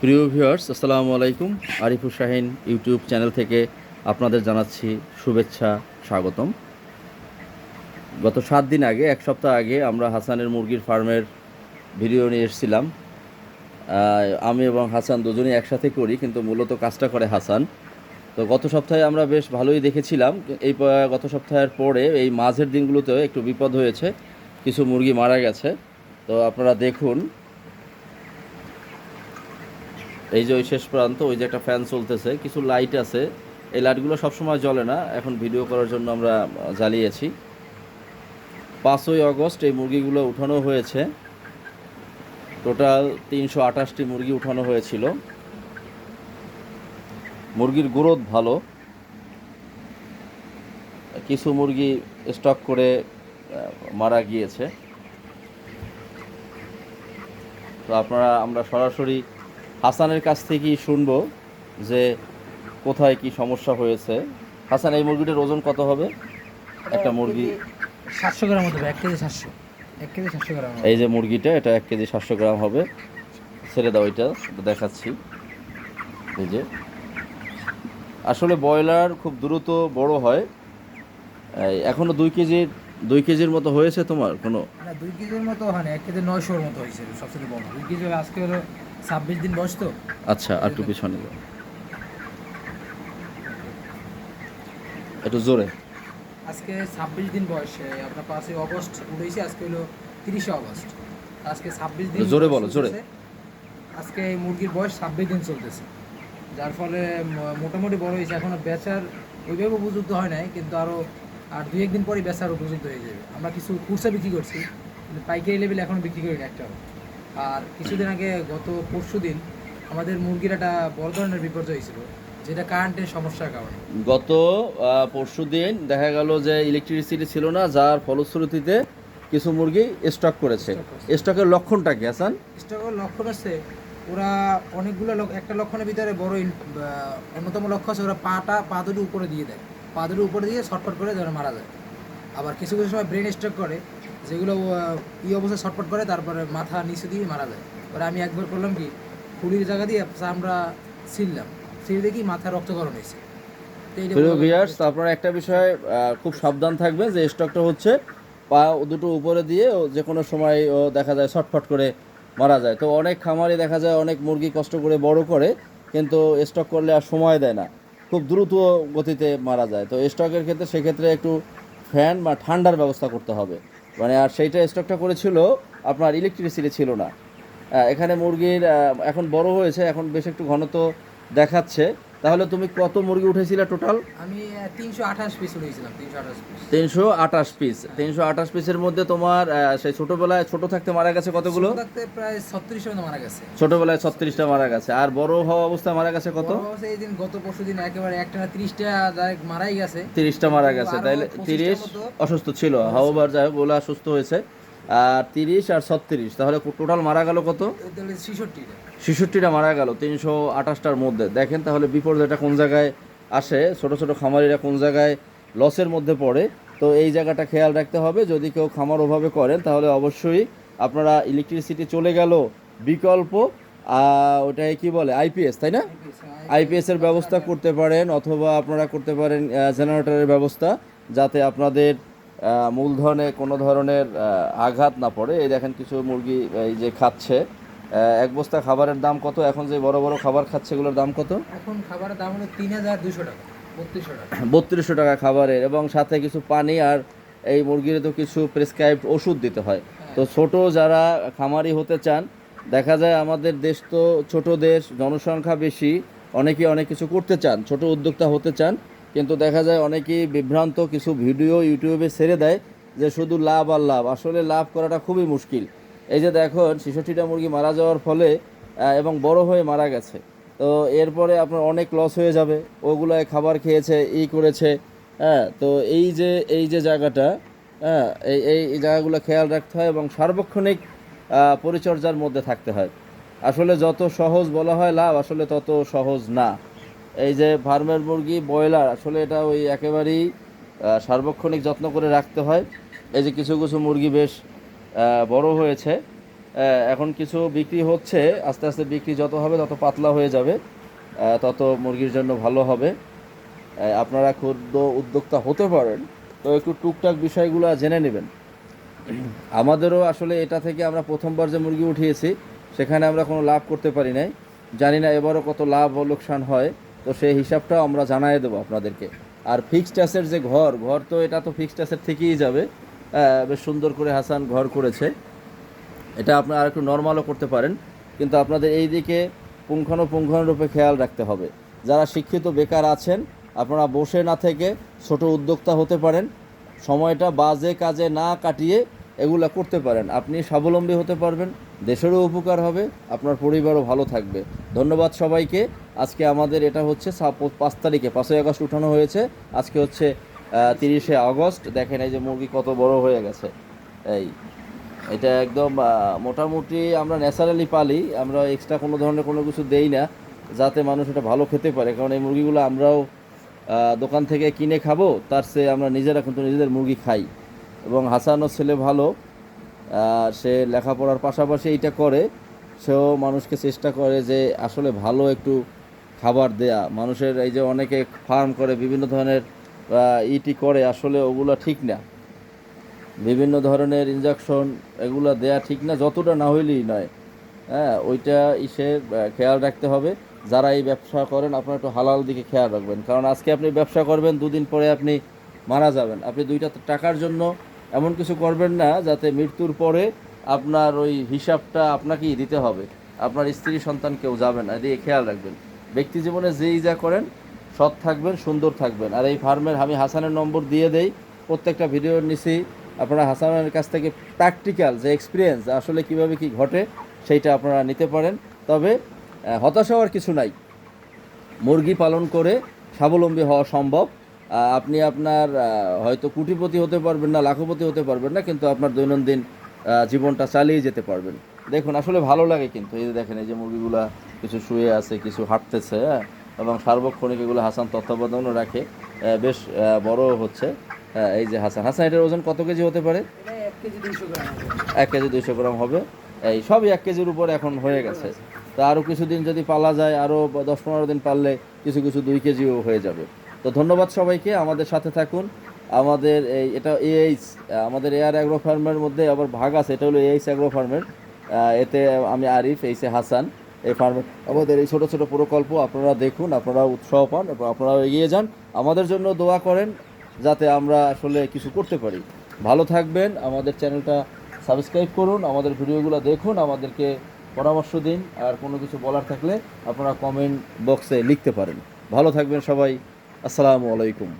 প্রিয় ভিউয়ার্স, আসসালামু আলাইকুম। আরিফুর শাহিন ইউটিউব চ্যানেল থেকে আপনাদের জানাচ্ছি শুভেচ্ছা, স্বাগতম। গত সাত দিন আগে, এক সপ্তাহ আগে আমরা হাসানের মুরগির ফার্মের ভিডিও নিয়ে এসেছিলাম। আমি এবং হাসান দুজনেই একসাথে করি, কিন্তু মূলত কাজটা করে হাসান। তো গত সপ্তাহে আমরা বেশ ভালোই দেখেছিলাম। এই গত সপ্তাহের পরে এই মাঝের দিনগুলোতেও একটু বিপদ হয়েছে। কিছু মুরগি মারা গেছে। তো আপনারা দেখুন এই যে ওই শেষ প্রান্ত, ওই যে একটা ফ্যান চলতেছে, কিছু লাইট আছে। এই লাইটগুলো সবসময় জ্বলে না, এখন ভিডিও করার জন্য আমরা জ্বালিয়েছি। পাঁচই অগস্ট এই মুরগিগুলো উঠানো হয়েছে। টোটাল তিনশো আঠাশটি মুরগি উঠানো হয়েছিল। মুরগির গ্রোথ ভালো। কিছু মুরগি স্টক করে মারা গিয়েছে। তো আপনারা, আমরা সরাসরি হাসানের কাছ থেকেই শুনব যে কোথায় কি সমস্যা হয়েছে। হাসান এই মুরগিটার ওজন কত হবে? একটা মুরগি সাতশো গ্রাম হতে হবে এক কেজি সাতশো। এক কেজি সাতশো গ্রাম এই যে মুরগিটা এটা এক কেজি সাতশো গ্রাম হবে। ছেড়ে দাও এটা দেখাচ্ছি। এই যে। আসলে ব্রয়লার খুব দ্রুত বড় হয়। এই এখনও দুই কেজির দুই কেজির মতো হয়েছে তোমার কোনো? না দুই কেজির মতো হয় না এক কেজি নয়শোর মতো হয়েছে সবচেয়ে বড়। দুই কেজি আজকে হলো ছাব্বিশ দিন বয়স তো। আচ্ছা আর একটু পিছনে যাও। একটু জোরে। আজকে ছাব্বিশ দিন বয়সে আপনার পাঁচই অগস্ট উঠেছে আজকে হলো তিরিশে অগস্ট। আজকে ছাব্বিশ দিন জোরে বলো, জোরে। আজকে এই মুরগির বয়স ছাব্বিশ দিন চলতেছে। যার ফলে মোটামুটি বড় হয়েছে। এখনও বেচার ওইভাবে উপযুক্ত হয় নাই কিন্তু আরও আর দুই একদিন পরেই বেচার উপযুক্ত হয়ে যাবে। আমরা কিছু কুরসা বিক্রি করছি কিন্তু পাইকারি লেভেল এখনও বিক্রি করি না একটাও আর কিছুদিন আগে গত পরশু দিন আমাদের মুরগির একটা বড় ধরনের বিপর্যয় হয়েছিল যেটা কারেন্টের সমস্যার কারণে। গত পরশু দিন দেখা গেল যে ইলেকট্রিসিটি ছিল না যার ফলশ্রুতিতে কিছু মুরগি স্টক করেছে। স্টকের লক্ষণটা কি হাসান? স্টকের লক্ষণ আছে ওরা অনেকগুলো একটা লক্ষণের ভিতরে বড় অন্যতম লক্ষ্য আছে ওরা পাটা পা দুটো উপরে দিয়ে দেয়। পা দুটো উপরে দিয়ে ছটফট করে যেন মারা যায়। আবার কিছু কিছু সময় ব্রেন স্ট্রোক করে যেগুলো ই অবস্থায় ছটফট করে তারপরে মাথা নিচে দিয়ে মারা যায়। ওরা আমি একবার করলাম কি খুলির জায়গা দিয়ে আমরা ছিললাম ছিল দেখি মাথা রক্তকরণ হয়েছে। তো এইটা প্রিয় বলা- ভিউয়ার্স আপনারা একটা বিষয়ে খুব সাবধান থাকবেন যে স্টকটা হচ্ছে পা দুটো উপরে দিয়ে ও যে কোনো সময় ও দেখা যায় ছটফট করে মারা যায়। তো অনেক খামারে দেখা যায় অনেক মুরগি কষ্ট করে বড় করে কিন্তু স্টক করলে আর সময় দেয় না। খুব দ্রুত গতিতে মারা যায়। তো স্টকের ক্ষেত্রে সেক্ষেত্রে একটু ফ্যান বা ঠান্ডার ব্যবস্থা করতে হবে। মানে আর সেইটা স্টকটা করেছিল, আপনার ইলেকট্রিসিটি ছিল না। এখানে মুরগির এখন বড় হয়েছে, এখন বেশ একটু ঘনত্ব দেখাচ্ছে। তাহলে তুমি কত মুরগি উঠেছিলে টোটাল? আমি তিনশো আঠাশ পিস উঠেছিলাম তিনশো আঠাশ পিস তিনশো আঠাশ পিসের মধ্যে তোমার সেই ছোটবেলায় ছোট থাকতে মারা গেছে কতগুলো? থাকতে প্রায় ছত্রিশ মতো মারা গেছে। ছোটবেলায় ছত্রিশটা মারা গেছে। আর বড় হওয়া অবস্থায় মারা গেছে কত? এই দিন গত পরশু দিন একেবারে একটা না তিরিশটা মারাই গেছে। তিরিশটা মারা গেছে। 25 তিরিশ অসুস্থ ছিল। হাওবার যাই হোক ওলা সুস্থ হয়েছে। আর তিরিশ আর ছত্রিশ। তাহলে টোটাল মারা গেল কত? ছিষট্টিটা মারা গেল, তিনশো আঠাশটার মধ্যে। দেখেন তাহলে বিপর্যয়টা কোন জায়গায় আসে? ছোট ছোট খামারিরা কোন জায়গায় লসের মধ্যে পড়ে? তো এই জায়গাটা খেয়াল রাখতে হবে। যদি কেউ খামার ওভাবে করেন, তাহলে অবশ্যই আপনারা ইলেকট্রিসিটি চলে গেল বিকল্প ওটাই কি বলে? আইপিএস তাই না? আইপিএস এর ব্যবস্থা করতে পারেন, অথবা আপনারা করতে পারেন জেনারেটরের ব্যবস্থা, যাতে আপনাদের মূলধনে কোনো ধরনের আঘাত না পড়ে। এই দেখেন কিছু মুরগি এই যে খাচ্ছে। এক বস্তা খাবারের দাম কত? এখন যে বড় বড় খাবার খাচ্ছে এগুলোর দাম কত? এখন খাবারের দাম হলো তিন হাজার দুশো টাকা বত্রিশশো টাকা। বত্রিশশো টাকা খাবারের এবং সাথে কিছু পানি আর এই মুরগির তো কিছু প্রেসক্রাইব ওষুধ দিতে হয়। তো ছোট যারা খামারি হতে চান দেখা যায় আমাদের দেশ তো ছোট দেশ জনসংখ্যা বেশি অনেকে অনেক কিছু করতে চান ছোট উদ্যোক্তা হতে চান। কিন্তু দেখা যায় অনেকেই বিভ্রান্ত কিছু ভিডিও ইউটিউবে ছেড়ে দেয় যে শুধু লাভ আর লাভ। আসলে লাভ করাটা খুবই মুশকিল। এই যে দেখুন, ছেষট্টিটা মুরগি মারা যাওয়ার ফলে এবং বড় হয়ে মারা গেছে। তো এরপরে আপনার অনেক লস হয়ে যাবে। ওগুলোয় খাবার খেয়েছে, ই করেছে হ্যাঁ? তো এই যে এই যে জায়গাটা হ্যাঁ? এই এই এই জায়গাগুলো খেয়াল রাখতে হয় এবং সার্বক্ষণিক পরিচর্যার মধ্যে থাকতে হয়। আসলে যত সহজ বলা হয় লাভ, আসলে তত সহজ না। এই যে ফার্মের মুরগি, ব্রয়লার, আসলে এটা ওই একেবারেই সার্বক্ষণিক যত্ন করে রাখতে হয়। এই যে কিছু কিছু মুরগি বেশ বড় হয়েছে। এখন কিছু বিক্রি হচ্ছে, আস্তে আস্তে বিক্রি যত হবে তত পাতলা হয়ে যাবে তত মুরগির জন্য ভালো হবে। আপনারা ক্ষুদ্র উদ্যোক্তা হতে পারেন, তো একটু টুকটাক বিষয়গুলো জেনে নেবেন। আমাদেরও আসলে এটা থেকে আমরা প্রথমবার যে মুরগি উঠিয়েছি, সেখানে আমরা কোনো লাভ করতে পারি নাই। জানি না এবারও কত লাভ ও লোকসান হয়। তো সেই হিসাবটাও আমরা জানাই দেবো আপনাদেরকে। আর ফিক্সড অ্যাসের যে ঘর ঘর তো এটা তো ফিক্সড অ্যাসের থেকেই যাবে। বেশ সুন্দর করে হাসান ঘর করেছে। এটা আপনারা আর একটু নর্মালও করতে পারেন। কিন্তু আপনাদের এই দিকে পুঙ্খানুপুঙ্খানুরূপে খেয়াল রাখতে হবে। যারা শিক্ষিত বেকার আছেন, আপনারা বসে না থেকে ছোট উদ্যোক্তা হতে পারেন। সময়টা বাজে কাজে না কাটিয়ে এগুলা করতে পারেন। আপনি স্বাবলম্বী হতে পারবেন। দেশেরও উপকার হবে, আপনার পরিবারও ভালো থাকবে। ধন্যবাদ সবাইকে। আজকে আমাদের এটা হচ্ছে পাঁচ তারিখে, পাঁচই আগস্ট উঠানো হয়েছে। আজকে হচ্ছে তিরিশে আগস্ট। দেখেন এই যে মুরগি কত বড় হয়ে গেছে। এই, এটা একদম মোটামুটি আমরা ন্যাচারালি পালি, আমরা এক্সট্রা কোনো ধরনের কোনো কিছু দেই না, যাতে মানুষ এটা ভালো খেতে পারে। কারণ এই মুরগিগুলো আমরাও দোকান থেকে কিনে খাব, তার চেয়ে আমরা নিজেরা কিন্তু নিজেদের মুরগি খাই। এবং হাসানও ছেলে ভালো সে লেখাপড়ার পাশাপাশি এইটা করে, সেও মানুষকে চেষ্টা করে যে আসলে ভালো একটু খাবার দেয়া। মানুষের এই যে অনেকে ফার্ম করে, বিভিন্ন ধরনের ইটি করে, আসলে ওগুলো ঠিক না। বিভিন্ন ধরনের ইঞ্জেকশন এগুলো দেয়া ঠিক না, যতটা না হইলেই নয়। হ্যাঁ ওইটা ইসে খেয়াল রাখতে হবে। যারা এই ব্যবসা করেন, আপনার একটু হালাল দিকে খেয়াল রাখবেন। কারণ আজকে আপনি ব্যবসা করবেন, দুদিন পরে আপনি মারা যাবেন। আপনি দুইটা টাকার জন্য এমন কিছু করবেন না, যাতে মৃত্যুর পরে আপনার ওই হিসাবটা আপনাকেই দিতে হবে। আপনার স্ত্রী সন্তান কেউ যাবে না দিয়ে খেয়াল রাখবেন। ব্যক্তি জীবনে যেই যা করেন, সৎ থাকবেন, সুন্দর থাকবেন। আর এই ফার্মের আমি হাসানের নম্বর দিয়ে দেই, প্রত্যেকটা ভিডিওর নিচেই আপনারা হাসানের কাছ থেকে প্র্যাকটিক্যাল যে এক্সপিরিয়েন্স আসলে কীভাবে কি ঘটে, সেইটা আপনারা নিতে পারেন। তবে হতাশ হওয়ার কিছু নাই। মুরগি পালন করে স্বাবলম্বী হওয়া সম্ভব। আপনি আপনার হয়তো কুটিপতি হতে পারবেন না, লাখপতি হতে পারবেন না, কিন্তু আপনার দৈনন্দিন জীবনটা চালিয়ে যেতে পারবেন। দেখুন, আসলে ভালো লাগে কিন্তু, এই যে দেখেন, এই যে মুরগিগুলা কিছু শুয়ে আছে, কিছু হাঁটতেছে হ্যাঁ? এবং সার্বক্ষণিক এগুলো হাসান তত্ত্বাবধানও রাখে বেশ বড় হচ্ছে এই যে হাসান। হাসান, এটার ওজন কত কেজি হতে পারে। এক কেজি দুইশো গ্রাম হবে। এই সবই এক কেজির উপর এখন হয়ে গেছে। তো আরও কিছুদিন যদি পালা যায় আরও দশ পনেরো দিন পারলে কিছু কিছু দুই কেজিও হয়ে যাবে। তো ধন্যবাদ সবাইকে, আমাদের সাথে থাকুন। আমাদের এই, এটা এএইচ আমাদের এয়ার অ্যাগ্রো ফার্মের মধ্যে আবার ভাগ আছে, এটা হলো এএইচ অ্যাগ্রো ফার্মের এতে আমি আরিফ এইসে হাসান, এই ফার্মে আমাদের এই ছোটো ছোটো প্রকল্প, আপনারা দেখুন, আপনারা উৎসাহ পান এবং আপনারাও এগিয়ে যান। আমাদের জন্য দোয়া করেন যাতে আমরা আসলে কিছু করতে পারি। ভালো থাকবেন, আমাদের চ্যানেলটা সাবস্ক্রাইব করুন, আমাদের ভিডিওগুলো দেখুন, আমাদেরকে পরামর্শ দিন, আর কোনো কিছু বলার থাকলে আপনারা কমেন্ট বক্সে লিখতে পারেন। ভালো থাকবেন সবাই। আসসালামু আলাইকুম।